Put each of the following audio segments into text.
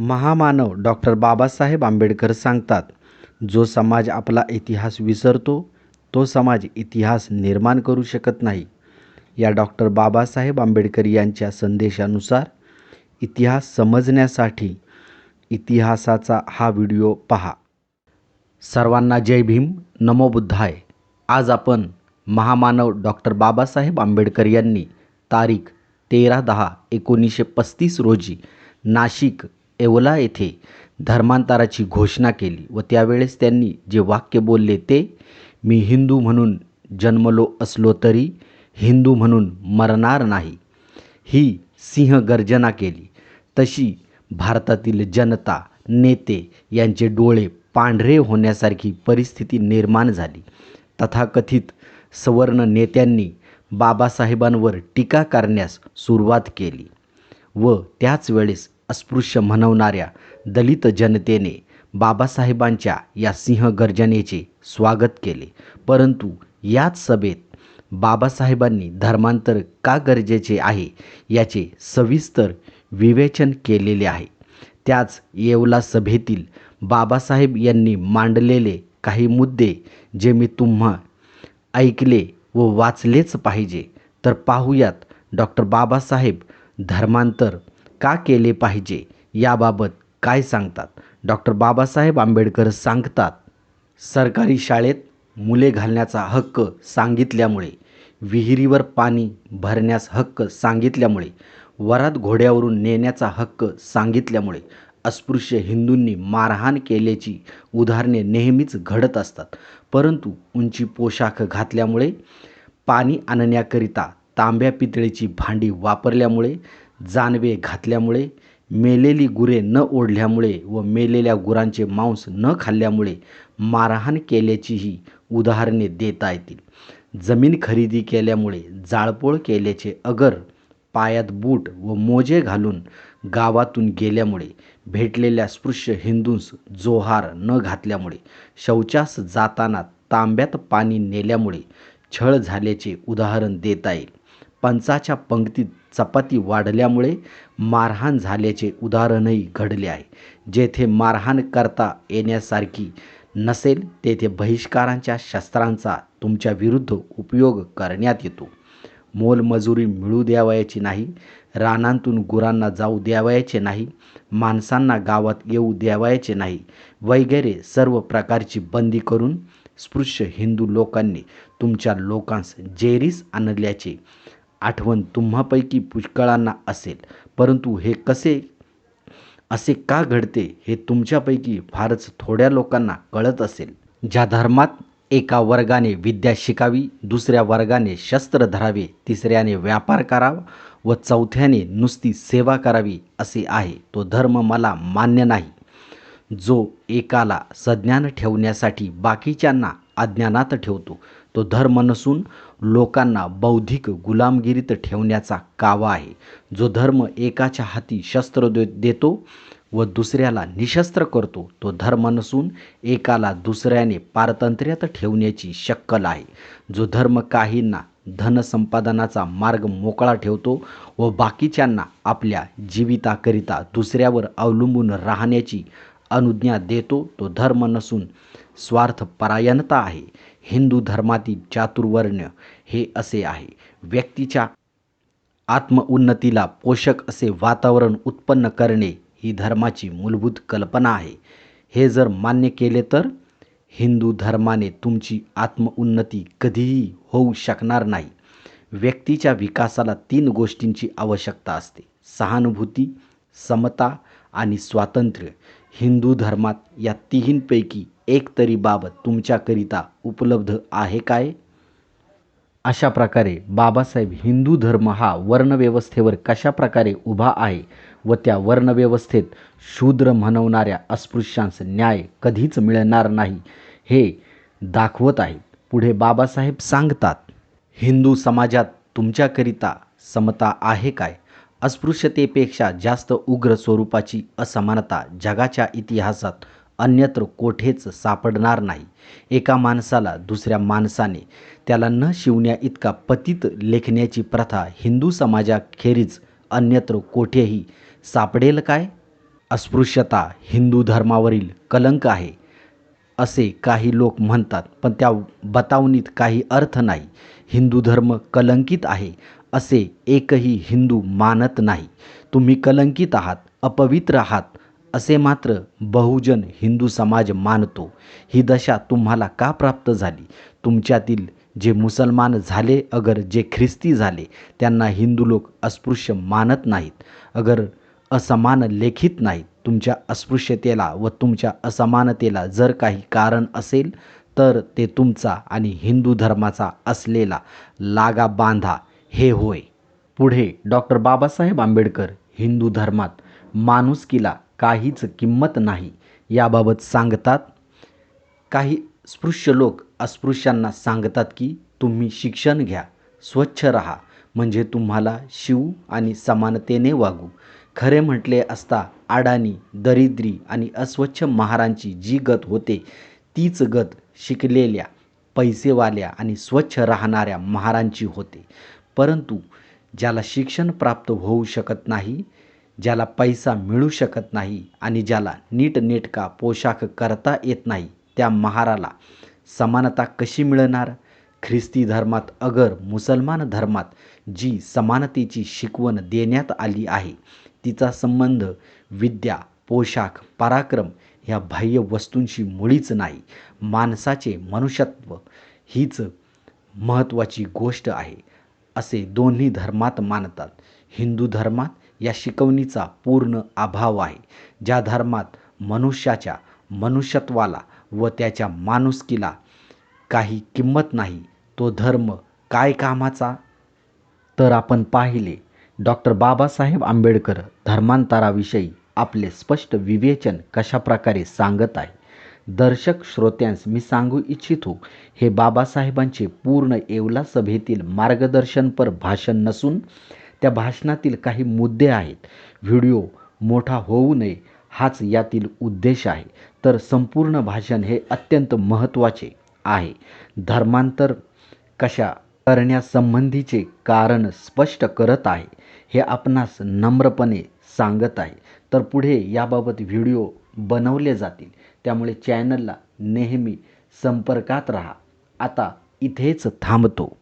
महामानव डॉक्टर बाबासाहेब आंबेडकर सांगतात जो समाज आपला इतिहास विसरतो तो समाज इतिहास निर्माण करू शकत नाही. या डॉक्टर बाबासाहेब आंबेडकर यांच्या संदेशानुसार इतिहास समजण्यासाठी इतिहासाचा हा व्हिडिओ पहा. सर्वांना जय भीम नमो बुद्धाय. आज आपण महामानव डॉक्टर बाबासाहेब आंबेडकर यांनी तारीख तेरा दहा एकोणीसशे पस्तीस रोजी नाशिक येवला येथे धर्मांतराची घोषणा केली व त्यावेळेस त्यांनी जे वाक्य बोलले ते मी हिंदू म्हणून जन्मलो असलो तरी हिंदू म्हणून मरणार नाही. ही सिंहगर्जना केली. तशी भारतातील जनता नेते यांचे डोळे पांढरे होण्यासारखी परिस्थिती निर्माण झाली. तथाकथित सवर्ण नेत्यांनी बाबासाहेबांवर टीका करण्यास सुरुवात केली व त्याच वेळेस अस्पृश्य म्हणवणाऱ्या दलित जनतेने बाबासाहेबांच्या या सिंहगर्जनेचे स्वागत केले. परंतु याच सभेत बाबासाहेबांनी धर्मांतर का गरजेचे आहे याचे सविस्तर विवेचन केलेले आहे. त्याच येवला सभेतील बाबासाहेब यांनी मांडलेले काही मुद्दे जे मी तुम्हा ऐकले व वाचलेच पाहिजे तर पाहूयात डॉक्टर बाबासाहेब धर्मांतर का केले पाहिजे? याबाबत काय सांगतात? डॉक्टर बाबासाहेब आंबेडकर सांगतात सरकारी शाळेत मुले घालण्याचा हक्क सांगितल्यामुळे विहिरीवर पाणी भरण्यास हक्क सांगितल्यामुळे वरात घोड्यावरून नेण्याचा हक्क सांगितल्यामुळे अस्पृश्य हिंदूंनी मारहाण केल्याची उदाहरणे नेहमीच घडत असतात. परंतु उंची पोशाख घातल्यामुळे पाणी आणण्याकरिता तांब्या पितळेची भांडी वापरल्यामुळे जानवे घातल्यामुळे मेलेली गुरे न ओढल्यामुळे व मेलेल्या गुरांचे मांस न खाल्ल्यामुळे मारहाण केल्याचीही उदाहरणे देता येतील. जमीन खरेदी केल्यामुळे जाळपोळ केल्याचे अगर पायात बूट व मोजे घालून गावातून गेल्यामुळे भेटलेल्या स्पृश्य हिंदूंस जोहार न घातल्यामुळे शौचास जाताना तांब्यात पाणी नेल्यामुळे छळ झाल्याचे उदाहरण देता येईल. पंचाच्या पंक्तीत चपाती वाढल्यामुळे मारहाण झाल्याचे उदाहरणही घडले आहे. जेथे मारहाण करता येण्यासारखी नसेल तेथे बहिष्कारांच्या शस्त्रांचा तुमच्या विरुद्ध उपयोग करण्यात येतो. मोलमजुरी मिळू द्यावयाची नाही रानांतून गुरांना जाऊ द्यावयाचे नाही माणसांना गावात येऊ द्यावयाचे नाही वगैरे सर्व प्रकारची बंदी करून स्पृश्य हिंदू लोकांनी तुमच्या लोकांस जेरीस आणल्याचे आठवण तुम्हापैकी पुष्कळांना असेल. परंतु हे कसे असे का घडते हे तुमच्यापैकी फारच थोड्या लोकांना कळत असेल. ज्या धर्मात एका वर्गाने विद्या शिकावी दुसऱ्या वर्गाने शस्त्र धरावे तिसऱ्याने व्यापार करावा व चौथ्याने नुसती सेवा करावी असे आहे तो धर्म मला मान्य नाही. जो एकाला सज्ञान ठेवण्यासाठी बाकीच्यांना अज्ञानात ठेवतो तो धर्म नसून लोकांना बौद्धिक गुलामगिरीत ठेवण्याचा कावा आहे. जो धर्म एकाच्या हाती शस्त्र दे देतो व दुसऱ्याला निशस्त्र करतो तो धर्म नसून एकाला दुसऱ्याने पारतंत्र्यात ठेवण्याची शक्कल आहे. जो धर्म काहींना धनसंपादनाचा मार्ग मोकळा ठेवतो व बाकीच्यांना आपल्या जीविताकरिता दुसऱ्यावर अवलंबून राहण्याची अनुज्ञा देतो तो धर्म नसून स्वार्थपरायणता आहे. हिंदू धर्मातील चातुर्वर्ण्य हे असे आहे. व्यक्तीच्या आत्मउन्नतीला पोषक असे वातावरण उत्पन्न करणे ही धर्माची मूलभूत कल्पना आहे. हे जर मान्य केले तर हिंदू धर्माने तुमची आत्मउन्नती कधीही होऊ शकणार नाही. व्यक्तीच्या विकासाला तीन गोष्टींची आवश्यकता असते. सहानुभूती समता आणि स्वातंत्र्य. हिंदू धर्मात या तिहींपैकी एक तरी बाबत तुमच्याकरिता उपलब्ध आहे काय? अशा प्रकारे बाबासाहेब हिंदू धर्म हा वर्णव्यवस्थेवर कशा प्रकारे उभा आहे व त्या वर्णव्यवस्थेत शूद्र म्हणवणाऱ्या अस्पृश्यांस न्याय कधीच मिळणार नाही हे दाखवत आहेत. पुढे बाबासाहेब सांगतात हिंदू समाजात तुमच्याकरिता समता आहे काय? अस्पृश्यतेपेक्षा जास्त उग्र स्वरूपाची असमानता जगाच्या इतिहासात अन्यत्र कोठेच सापडणार नाही. एका माणसाला दुसऱ्या माणसाने त्याला न शिवण्या इतका पतित लेखण्याची प्रथा हिंदू समाजाखेरीज अन्यत्र कोठेही सापडेल काय? अस्पृश्यता हिंदू धर्मावरील कलंक आहे असे काही लोक म्हणतात पण त्या बतावणीत काही अर्थ नाही. हिंदू धर्म कलंकित आहे असे एकही हिंदू मानत नाही. तुम्ही कलंकित आहात अपवित्र आहात असे मात्र बहुजन हिंदू समाज मानतो. ही दशा तुम्हाला का प्राप्त झाली? तुमच्यातील जे मुसलमान झाले अगर जे ख्रिस्ती झाले त्यांना हिंदू लोक अस्पृश्य मानत नाहीत. अगर असमान लेखित नाहीत तुमच्या अस्पृश्यतेला व तुमच्या असमानतेला जर काही कारण असेल तर ते तुमचा आणि हिंदू धर्माचा असलेला लागा बांधा हे होय. पुढे डॉक्टर बाबासाहेब आंबेडकर हिंदू धर्मात माणुसकीला काहीच किंमत नाही. याबाबत सांगतात. काही स्पृश्य लोक अस्पृश्यांना सांगतात की तुम्ही शिक्षण घ्या स्वच्छ राहा म्हणजे तुम्हाला शिव आणि समानतेने वागू. खरे म्हटले असता अडाणी दरिद्री आणि अस्वच्छ महारांची जी गत होते तीच गत शिकलेल्या पैसेवाल्या आणि स्वच्छ राहणाऱ्या महारांची होते. परंतु ज्याला शिक्षण प्राप्त होऊ शकत नाही ज्याला पैसा मिळू शकत नाही आणि ज्याला नीटनेटका पोशाख करता येत नाही त्या महाराला समानता कशी मिळणार? ख्रिस्ती धर्मात अगर मुसलमान धर्मात जी समानतेची शिकवण देण्यात आली आहे तिचा संबंध विद्या पोशाख पराक्रम ह्या बाह्य वस्तूंशी मुळीच नाही. माणसाचे मनुष्यत्व हीच महत्त्वाची गोष्ट आहे असे दोन्ही धर्मात मानतात. हिंदू धर्मात या शिकवणीचा पूर्ण अभाव आहे ज्या धर्मात मनुष्याच्या मनुष्यत्वाला व त्याच्या माणुसकीला काही किंमत नाही तो धर्म काय कामाचा? तर आपण पाहिले डॉक्टर बाबासाहेब आंबेडकर धर्मांतराविषयी आपले स्पष्ट विवेचन कशाप्रकारे सांगत आहे? दर्शक श्रोत्यांस मी सांगू इच्छितो हे बाबासाहेबांचे पूर्ण येवला सभेतील मार्गदर्शनपर भाषण नसून त्या भाषणातील काही मुद्दे आहेत. व्हिडिओ मोठा होऊ नये हाच यातील उद्देश आहे. तर संपूर्ण भाषण हे अत्यंत महत्त्वाचे आहे. धर्मांतर कशा करण्यासंबंधीचे कारण स्पष्ट करत आहे हे आपणास नम्रपणे सांगत आहे. तर पुढे याबाबत व्हिडिओ बनवले जातील. त्यामुळे चॅनलला नेहमी संपर्कात राहा. आता इथेच थांबतो.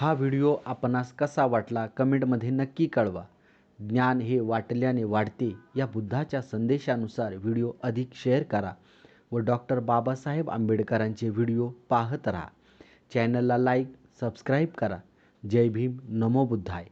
हा व्हिडिओ आपणास कसा वाटला कमेंटमध्ये नक्की कळवा. ज्ञान हे वाटल्याने वाढते. या बुद्धाच्या संदेशानुसार व्हिडिओ अधिक शेअर करा व डॉक्टर बाबासाहेब आंबेडकरांचे व्हिडिओ पाहत राहा. चॅनलला लाईक सबस्क्राईब करा. जय भीम. नमो बुद्धाय.